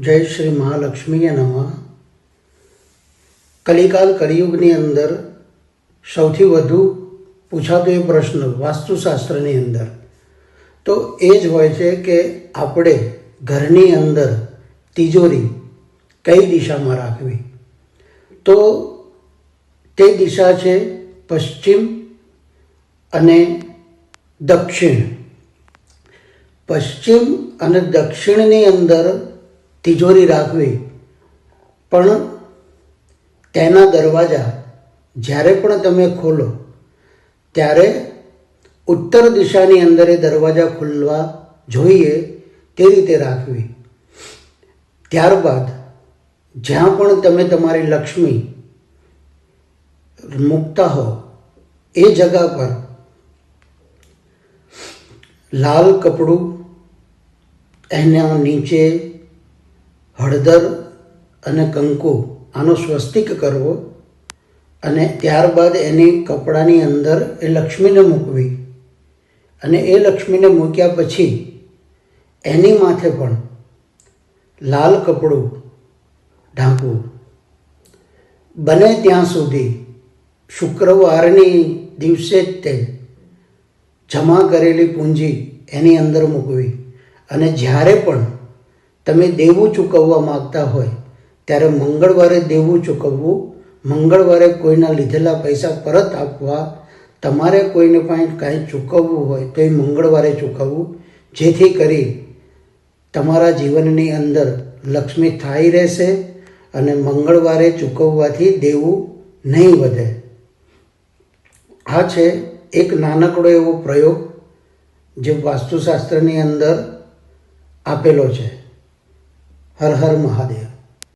જય શ્રી મહાલક્ષ્મીએ નમઃ. કલિકાલ કળિયુગની અંદર સૌથી વધુ પૂછાતો એ પ્રશ્ન વાસ્તુશાસ્ત્રની અંદર. તો એ જ હોય છે કે આપણે ઘરની અંદર તિજોરી કઈ દિશામાં રાખવી? તો તે દિશા છે પશ્ચિમ અને દક્ષિણ. પશ્ચિમ અને દક્ષિણની અંદર તિજોરી રાખવી. પણ તેના દરવાજા જ્યારે પણ તમે ખોલો, ત્યારે ઉત્તર દિશાની અંદર એ દરવાજા ખુલવા જોઈએ તે રીતે રાખવી. ત્યારબાદ જ્યાં પણ તમે તમારી લક્ષ્મી મૂકતા હો, એ જગા પર લાલ કપડું એના નીચે હળદર અને કંકુ આનો સ્વસ્તિક કરવો અને ત્યારબાદ એની કપડાની અંદર એ લક્ષ્મીને મૂકવી. અને એ લક્ષ્મીને મૂક્યા પછી એની માથે પણ લાલ કપડું ઢાંકવું. બને ત્યાં સુધી શુક્રવારની દિવસે જ તે જમા કરેલી પૂંજી એની અંદર મૂકવી. અને જ્યારે પણ તમે દેવું ચૂકવવા માગતા હોય, ત્યારે મંગળવારે દેવું ચૂકવવું, મંગળવારે કોઈના લીધેલા પૈસા પરત આપવા, તમારે કોઈને પણ કાંઈ ચૂકવવું હોય તો એ મંગળવારે ચૂકવવું, જેથી કરી તમારા જીવનની અંદર લક્ષ્મી સ્થાયી રહેશે અને મંગળવારે ચૂકવવાથી દેવું નહીં વધે. આ છે એક નાનકડો એવો પ્રયોગ જે વાસ્તુશાસ્ત્રની અંદર આપેલો છે. હર હર મહાદેવ.